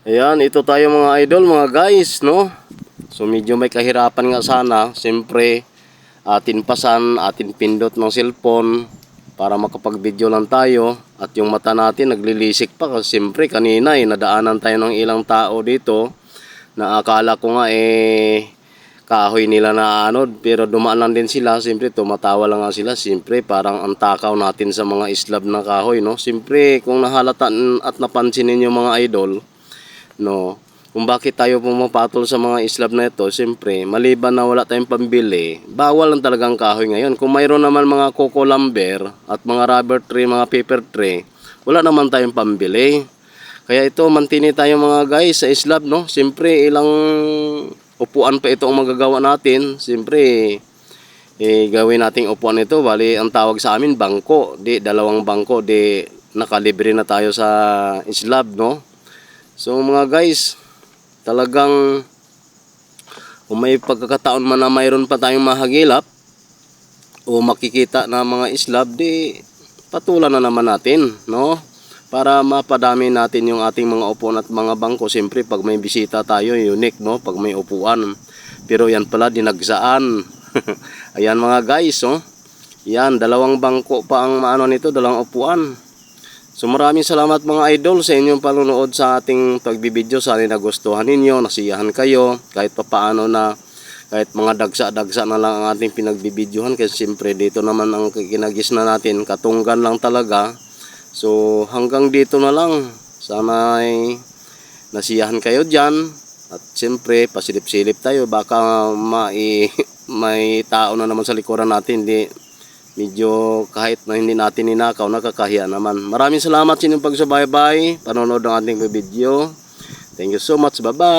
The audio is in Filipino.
Ayan, ito tayo mga idol, mga guys, no? So medyo may kahirapan nga sana. Siyempre, atin pasan, atin pindot ng cellphone para makapag-video lang tayo. At yung mata natin naglilisik pa kasi siyempre kanina eh, nadaanan tayo ng ilang tao dito na akala ko nga eh kahoy nila na ano, pero dumaan lang din sila, siyempre tumatawa lang nga sila, siyempre parang ang takaw natin sa mga islab na kahoy, no? Siyempre kung nahalatan at napansin ninyo mga idol, no, kung bakit tayo pumapatol sa mga islab na ito, siyempre, maliban na wala tayong pambili, bawal lang talagang kahoy ngayon. Kung mayroon naman mga coco lumber at mga rubber tree, mga paper tree, wala naman tayong pambili. Kaya ito, mantini tayo mga guys sa islab, no? Siyempre, ilang upuan pa ito ang magagawa natin. Siyempre, eh, gawin nating upuan ito. Bali, ang tawag sa amin, bangko. Di, dalawang bangko. Di, nakalibre na tayo sa islab, no? So, mga guys, talagang kung may pagkakataon man na mayroon pa tayong mahagilap o makikita na mga islab, di patulan na naman natin, no? Para mapadami natin yung ating mga upuan at mga bangko. Siyempre, pag may bisita tayo, unique, no? Pag may upuan. Pero yan pala, dinagsaan. Ayan mga guys, oh. Yan, dalawang bangko pa ang maano nito, dalawang upuan. So maraming salamat mga idol sa inyong panunood sa ating pagbibideo. Sana nagustuhan ninyo, nasiyahan kayo, kahit papaano na kahit mga dagsa-dagsa na lang ang ating pinagbibidyohan kasi siyempre dito naman ang kinagis na natin, katunggan lang talaga. So hanggang dito na lang. Sana ay nasiyahan kayo dyan. At siyempre, pasilip-silip tayo. Baka mai, may tao na naman sa likuran natin. Di, medyo kahit na hindi natin ninakaw, nakakahiya naman. Maraming salamat sa inyong pagsubaybay, panonood ng ating video. Thank you so much. Bye-bye.